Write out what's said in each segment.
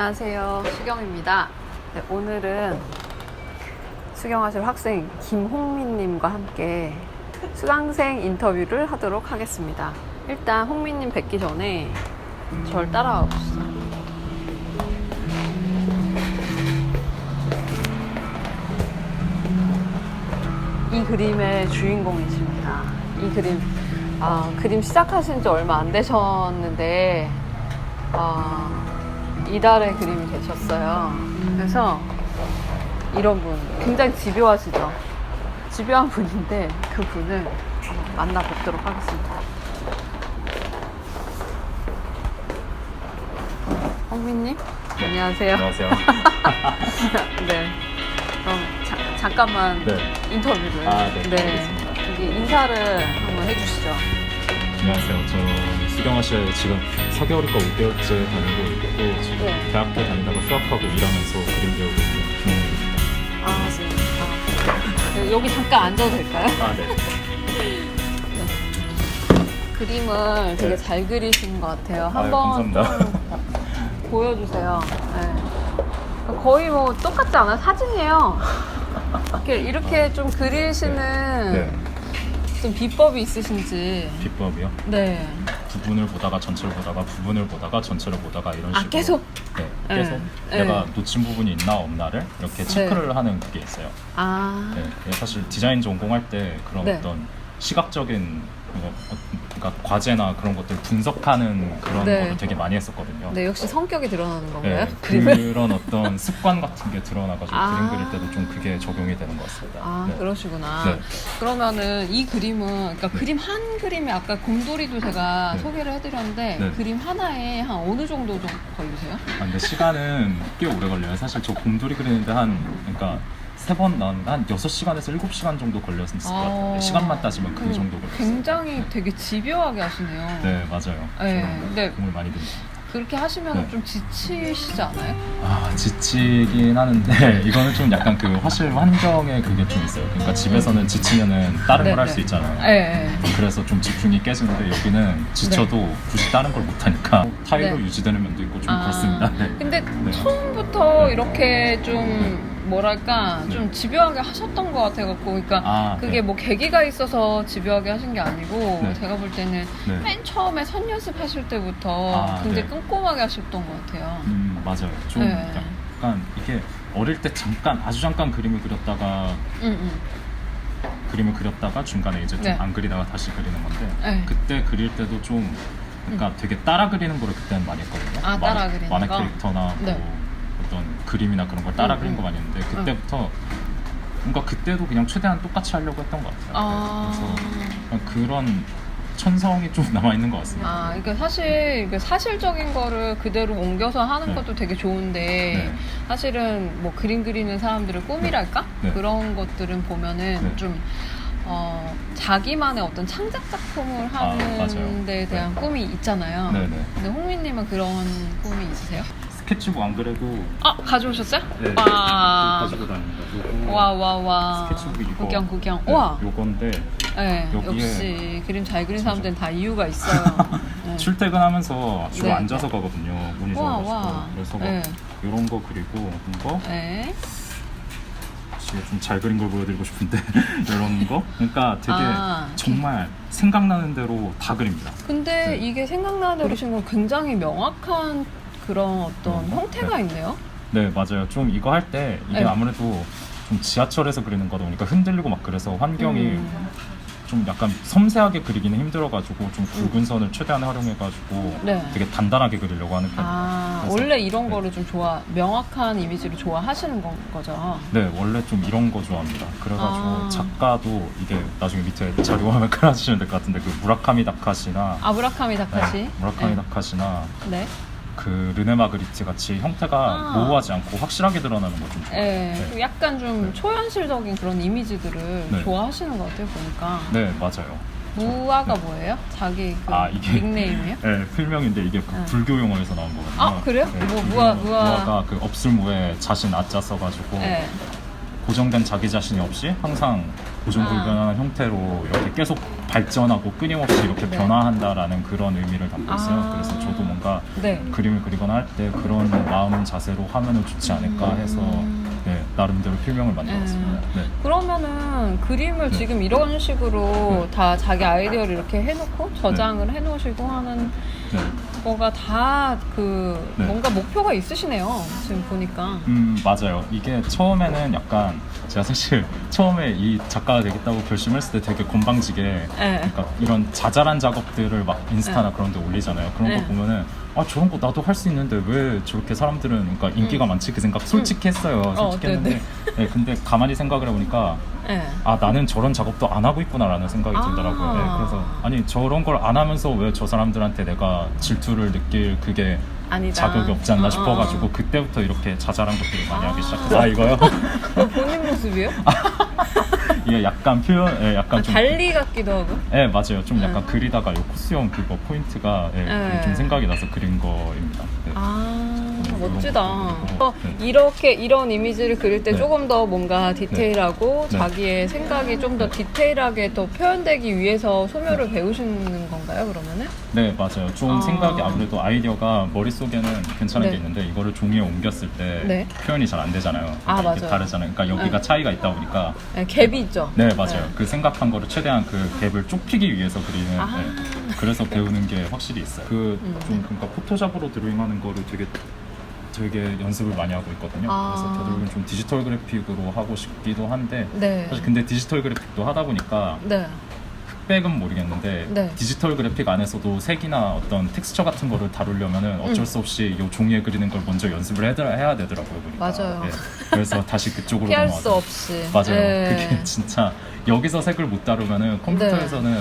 안녕하세요. 수경입니다. 네, 오늘은 수경하실 학생 김홍민님과 함께 수강생 인터뷰를 하도록 하겠습니다. 일단 홍민님 뵙기 전에 절 따라와 보시죠. 이 그림의 주인공이십니다. 이 그림, 아, 그림 시작하신 지 얼마 안 되셨는데, 아, 이달의 그림이 되셨어요. 그래서 이런 분, 굉장히 집요하시죠? 집요한 분인데, 그 분을 한번 만나 뵙도록 하겠습니다. 홍민님? 안녕하세요. 안녕하세요. 네. 그럼 자- 잠깐만 네. 인터뷰를. 아, 네, 알겠습니다. 여기 인사를 한번 해주시죠. 안녕하세요. 저 수경아실 지금 4개월인가 5개월째 다니고 있고 지금 네. 대학교 다니다가 수학하고 일하면서 그림 배우고 있는 김홍입니다. 아, 네. 아, 여기 잠깐 앉아도 될까요? 아, 네. 그림을 되게 네. 잘 그리신 것 같아요. 아유, 한번 감사합니다. 좀 보여주세요. 네. 거의 뭐 똑같지 않아요? 사진이에요. 이렇게, 이렇게 좀 그리시는 네. 좀 비법이 있으신지. 비법이요. 네. 부분을 보다가 전체를 보다가 부분을 보다가 전체를 보다가 이런 아, 식으로 계속? 네, 네. 계속 네. 내가 놓친 부분이 있나 없나를 이렇게 체크를 하는 그게 있어요. 아. 네, 네, 사실 디자인 전공할 때 그런 네. 어떤 시각적인 어, 그러니까 과제나 그런 것들 분석하는 그런 네. 거를 되게 많이 했었거든요. 네, 역시 성격이 드러나는 건가요? 네, 그림을? 그런 어떤 습관 같은 게 드러나가지고 아. 그림 그릴 때도 좀 그게 적용이 되는 것 같습니다. 아, 네. 그러시구나. 네. 그러면은 이 그림은, 그러니까 네. 그림 한 그림에 아까 곰돌이도 제가 네. 소개를 해드렸는데, 네. 그림 하나에 한 어느 정도 좀 걸리세요? 아, 근데 시간은 꽤 오래 걸려요. 사실 저 곰돌이 그리는데 한 그러니까 세번난한 6시간에서 7시간 정도 걸렸을 것 같아요. 아. 시간만 따지면 그 음, 정도 걸렸어요. 굉장히 되게 집요하게 하시네요. 네, 맞아요. 네, 저는 근데- 공을 많이 듭니다. 그렇게 하시면 네. 좀 지치시지 않아요? 아, 지치긴 하는데 이거는 좀 약간 그 화실 환경에 그게 좀 있어요. 그러니까 집에서는 지치면은 다른 네, 걸할 네. 수 있잖아요. 네. 그래서 좀 집중이 깨지는데 여기는 지쳐도 굳이 다른 걸 못하니까 타이로 네. 유지되는 면도 있고 좀 아, 그렇습니다. 네. 근데 네. 처음부터 네. 이렇게 좀 뭐랄까 네. 좀 집요하게 하셨던 것 같아갖고 그러니까 아, 그게 네. 뭐 계기가 있어서 집요하게 하신 게 아니고 네. 제가 볼 때는 네. 맨 처음에 선 연습하실 때부터 아, 굉장히 네. 꼼꼼하게 하셨던 것 같아요. 음, 맞아요. 좀 네. 약간 이게 어릴 때 잠깐 아주 잠깐 그림을 그렸다가 응, 응. 그림을 그렸다가 중간에 이제 좀 네. 안 그리다가 다시 그리는 건데 네. 그때 그릴 때도 좀 그러니까 되게 따라 그리는 거를 그때는 많이 했거든요. 아, 따라 그리는 만화 거? 캐릭터나 네. 뭐 어떤 그림이나 그런 걸 따라 음, 그린 음. 거 많이 했는데 그때부터 뭔가 그때도 그냥 최대한 똑같이 하려고 했던 것 같아요. 아. 그래서 그런 천성이 좀 남아 있는 것 같습니다. 아, 그러니까 사실 그 사실적인 거를 그대로 옮겨서 하는 네. 것도 되게 좋은데 네. 사실은 뭐 그림 그리는 사람들의 꿈이랄까 네. 그런 것들은 보면은 네. 좀 어, 자기만의 어떤 창작 작품을 아, 하는 맞아요. 데 대한 꿈이 있잖아요. 근데 홍민님은 그런 꿈이 있으세요? 스케치북 안 그래도 아 가져오셨어요? 네, 와, 가지고 다닙니다. 요거 와, 와, 와. 스케치북 이거 구경, 구경. 네, 와, 요건데 네, 여기에- 역시 그림 잘 그리는 사람들은 다 이유가 있어요. 네. 출퇴근하면서 주로 네. 앉아서 가거든요. 와, 와. 그래서 막 네. 이런 거 그리고 이런 거 네. 좀잘 그린 걸 보여드리고 싶은데 이런 거 그러니까 되게 아. 정말 생각나는 대로 다 그립니다. 근데 네. 이게 생각나는 대로 그리신 건 굉장히 명확한 그런 어떤 음, 형태가 네. 있네요. 네 맞아요. 좀 이거 할 때 이게 네. 아무래도 좀 지하철에서 그리는 거다 보니까 흔들리고 막 그래서 환경이 음. 좀 약간 섬세하게 그리기는 힘들어가지고 좀 굵은 선을 최대한 활용해가지고 네. 되게 단단하게 그리려고 하는 편이에요. 아, 그래서- 원래 이런 네. 거를 좀 좋아, 명확한 이미지를 좋아하시는 건 거죠. 네, 원래 좀 이런 거 좋아합니다. 그래가지고 아. 작가도 이게 나중에 밑에 자료 화면 깔아주시면 될 것 같은데 그 무라카미 다카시나 아브라카미 다카시. 네, 무라카미 네. 다카시나 네. 그 르네 마그리트 같이 형태가 아. 모호하지 않고 확실하게 드러나는 거좀 좋아해요. 네. 네. 그리고 약간 좀 네. 초현실적인 그런 이미지들을 네. 좋아하시는 것 같아요, 보니까. 네, 맞아요. 무아가 네. 뭐예요? 자기 그 아, 이게- 닉네임이요? 네, 필명인데 이게 그 네. 불교 용어에서 나온 거거든요. 네, 아, 그래요? 뭐, 무아- 무아- 가 그 업술무에 자신 아자 써가지고 네. 고정된 자기 자신이 없이 항상 고정불변한 형태로 이렇게 계속 발전하고 끊임없이 이렇게 네. 변화한다라는 그런 의미를 담고 있어요. 아. 그래서 저도 뭔가 네. 그림을 그리거나 할 때 그런 마음 자세로 하면은 좋지 않을까 해서 음. 네, 나름대로 필명을 만들었습니다. 네. 그러면은 그림을 네. 지금 이런 식으로 네. 다 자기 아이디어를 이렇게 해놓고 저장을 해놓으시고 하는 네. 거가 다그 네. 뭔가 목표가 있으시네요. 지금 보니까. 음 맞아요. 이게 처음에는 약간 제가 사실 처음에 이 작가가 되겠다고 결심했을 때 되게 건방지게 네. 그러니까 이런 자잘한 작업들을 막 인스타나 그런 데 올리잖아요. 그런 네. 거 보면은 아 저런 거 나도 할 수 있는데 왜 저렇게 사람들은 그러니까 인기가 많지 그 생각 솔직히 했어요. 음. 어, 솔직히 네, 했는데 네, 근데 가만히 생각을 해보니까 네. 아 나는 저런 작업도 안 하고 있구나라는 생각이 아. 들더라고요. 네, 그래서 아니 저런 걸 안 하면서 왜 저 사람들한테 내가 질투를 느낄 그게 아니다. 자격이 없지 않나 어, 어, 싶어가지고 어. 그때부터 이렇게 자잘한 것들을 많이 아. 하기 시작했어요. 아 이거요? 그거 본인 모습이에요? 이게 약간 표현, 예, 약간 아, 좀 달리 같기도 하고. 예, 맞아요. 좀 약간 네. 그리다가 요 코스형 그거 포인트가 예, 네. 좀 생각이 나서 그린 거입니다. 네. 아 멋지다. 어, 네. 이렇게 이런 이미지를 그릴 때 네. 조금 더 뭔가 디테일하고 네. 자기의 생각이 좀더 네. 디테일하게 더 표현되기 위해서 소묘를 배우시는 건가요? 그러면은? 네, 맞아요. 좀 아. 생각이 아무래도 아이디어가 머릿속에는 괜찮은 네. 게 있는데 이거를 종이에 옮겼을 때 네. 표현이 잘 안 되잖아요. 아, 이렇게 맞아요. 다르잖아요. 그러니까 여기가 네. 차이가 있다 보니까 네, 갭이 있죠. 네, 맞아요. 그 생각한 거를 최대한 그 갭을 좁히기 위해서 그리는 아. 네. 그래서 배우는 게 확실히 있어요. 그 음. 좀 그러니까 포토샵으로 드로잉하는 거를 되게 되게 연습을 많이 하고 있거든요. 아. 그래서 되도록이면 좀 디지털 그래픽으로 하고 싶기도 한데 네. 사실 근데 디지털 그래픽도 하다 보니까 네. 흑백은 모르겠는데 네. 디지털 그래픽 안에서도 색이나 어떤 텍스처 같은 거를 다루려면은 어쩔 음. 수 없이 이 종이에 그리는 걸 먼저 연습을 해야, 해야 되더라고요. 보니까. 맞아요. 예. 그래서 다시 그쪽으로 피할 넘어가서 수 없이. 맞아요. 네. 그게 진짜 여기서 색을 못 다루면은 컴퓨터에서는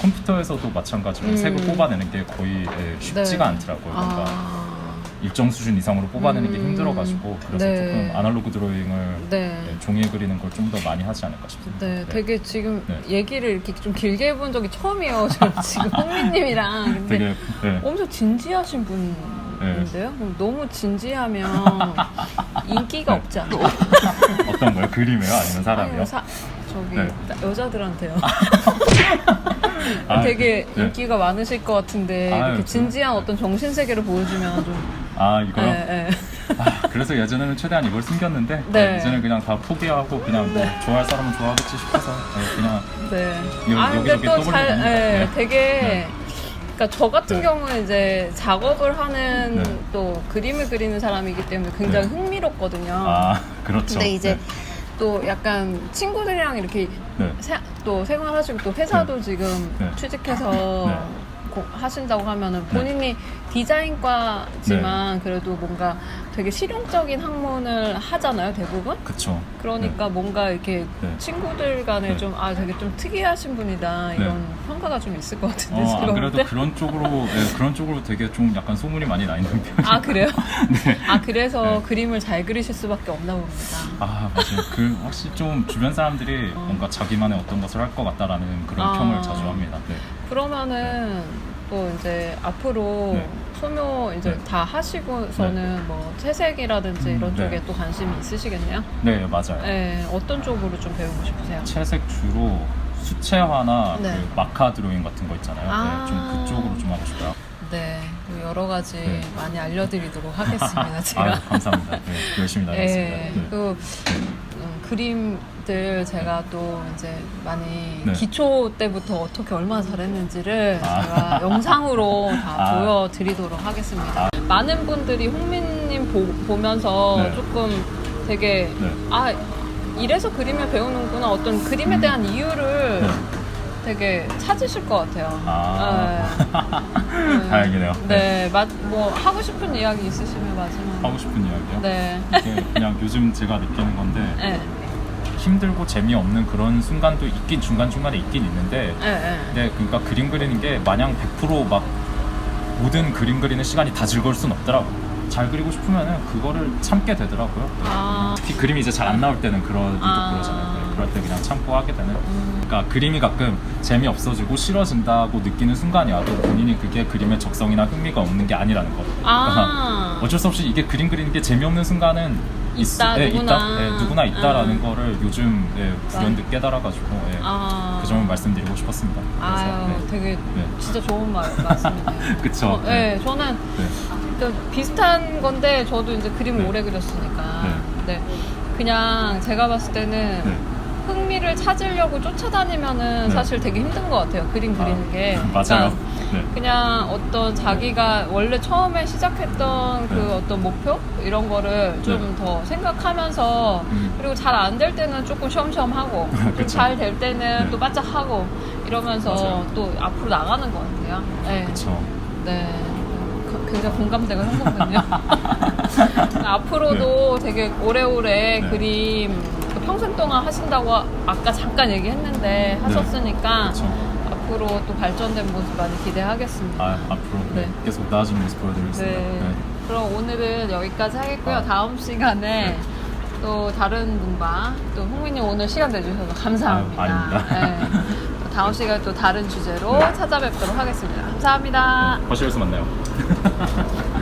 컴퓨터에서도 마찬가지로 음. 색을 뽑아내는 게 거의 예, 쉽지가 네. 않더라고요. 뭔가 아. 일정 수준 이상으로 뽑아내는 게 음. 힘들어가지고 그래서 네. 조금 아날로그 드로잉을 네. 예, 종이에 그리는 걸 좀 더 많이 하지 않을까 싶습니다. 네, 되게 지금 네. 얘기를 이렇게 좀 길게 해본 적이 처음이에요. 저 지금 홍민님이랑. 근데 되게 예. 엄청 진지하신 분인데요? 그럼 너무 진지하면 인기가 네. 없지 않아요? 어떤 거요? 그림이요? 아니면 사람이요? 사- 저기 네. 나- 여자들한테요. 아, 되게 네. 인기가 많으실 것 같은데 아유, 이렇게 저- 진지한 네. 어떤 정신 세계를 보여주면 좀. 아 이거요? 네, 네. 아, 그래서 예전에는 최대한 이걸 숨겼는데 네. 네, 이제는 그냥 다 포기하고 그냥 뭐 네. 좋아할 사람은 좋아하겠지 싶어서 네, 그냥 네. 여- 아 근데 여기저기 또 떠벌리고 잘. 예, 네. 되게. 네. 그러니까 저 같은 네. 경우는 이제 작업을 하는 네. 또 그림을 그리는 사람이기 때문에 굉장히 네. 흥미롭거든요. 아 그렇죠. 근데 이제 네. 또 약간 친구들이랑 이렇게 네. 세- 또 생활하시고 또 회사도 지금 네. 취직해서 네. 고- 하신다고 하면은 본인이 디자인과지만 그래도 뭔가 되게 실용적인 학문을 하잖아요 대부분 그쵸. 그러니까 뭔가 이렇게 네. 친구들 간에 네. 좀 아 되게 좀 특이하신 분이다 이런 평가가 좀 있을 것 같은데 어, 안볼 그래도 때. 그런 쪽으로 네, 그런 쪽으로 되게 좀 약간 소문이 많이 나 있는 편이에요. 아 그래요? 네. 아 그래서 네. 그림을 잘 그리실 수밖에 없나 봅니다. 아 맞아요. 그 확실히 좀 주변 사람들이 어. 뭔가 자기만의 어떤 것을 할 것 같다라는 그런 아. 평을 자주 합니다. 네. 그러면은 또 이제 앞으로 네. 소묘 이제 네. 다 하시고서는 뭐 채색이라든지 음, 이런 네. 쪽에 또 관심이 있으시겠네요. 네 맞아요. 네, 어떤 쪽으로 좀 배우고 싶으세요? 채색 주로 수채화나 네. 그 마카 드로잉 같은 거 있잖아요. 아. 네, 좀 그쪽으로 좀 하고 싶어요. 네, 뭐 여러 가지 네. 많이 알려드리도록 하겠습니다. 제가. 아유, 감사합니다. 네, 열심히 다녔습니다. 네, 네. 그 음, 그림들 제가 또 이제 많이 네. 기초 때부터 어떻게 얼마나 잘했는지를 아. 제가 영상으로 다 아. 보여드리도록 하겠습니다. 많은 분들이 홍민님 보, 면서 네. 조금 되게 네. 아 이래서 그림을 배우는구나 어떤 그림에 대한 이유를 네. 되게 찾으실 것 같아요. 아. 네. 다행이네요. 네, 마, 뭐 하고 싶은 이야기 있으시면 마지막. 하고 싶은 이야기요? 네. 이게 그냥 요즘 제가 느끼는 건데 네. 힘들고 재미없는 그런 순간도 있긴 중간중간에 있긴 있는데 네, 네. 근데 그러니까 그림 그리는 게 마냥 100%막 모든 그림 그리는 시간이 다 즐거울 순 없더라고. 잘 그리고 싶으면은 그거를 참게 되더라고요. 아. 특히 그림이 이제 잘 안 나올 때는 유독 아. 그러잖아요. 네, 그럴 때 그냥 참고 하게 되는. 음. 그러니까 그림이 가끔 재미 없어지고 싫어진다고 느끼는 순간이 와도 본인이 그게 그림의 적성이나 흥미가 없는 게 아니라는 거. 아. 어쩔 수 없이 이게 그림 그리는 게 재미없는 순간은 있다, 네, 누구나. 있다, 네, 누구나 있다라는 음. 거를 요즘 네, 불현듯 깨달아가지고 예, 아. 그 점을 말씀드리고 싶었습니다. 그래서, 아유, 네. 되게 네. 진짜 좋은 말 말씀이네요. 그쵸. 어, 네. 저는 네. 또 비슷한 건데 저도 이제 그림을 네. 오래 그렸으니까. 네. 네. 그냥 제가 봤을 때는 네. 흥미를 찾으려고 쫓아다니면은 네. 사실 되게 힘든 것 같아요. 그림 그리는 게. 맞아요. 그러니까 네. 그냥 어떤 자기가 원래 처음에 시작했던 그 네. 어떤 목표 이런 거를 좀 더 생각하면서 음. 그리고 잘 안 될 때는 조금 쉬엄쉬엄 하고 그쵸. 잘될 때는 네. 또 바짝 하고 이러면서 맞아요. 또 앞으로 나가는 것 같아요. 네. 그쵸. 네. 그- 굉장히 공감대가 형성됐네요. 앞으로도 되게 오래오래 네. 그림 그 평생 동안 하신다고 아까 잠깐 얘기했는데 하셨으니까 그쵸. 앞으로 또 발전된 모습 많이 기대하겠습니다. 아, 앞으로 네. 네. 계속 나아진 모습 보여드리겠습니다. 네. 네. 그럼 오늘은 여기까지 하겠고요. 아. 다음 시간에 네. 또 다른 분과 또 홍민님 오늘 시간 내주셔서 감사합니다. 아유, 아닙니다. 다음 시간에 또 다른 주제로 네. 찾아뵙도록 하겠습니다. 감사합니다. 거실에서 만나요.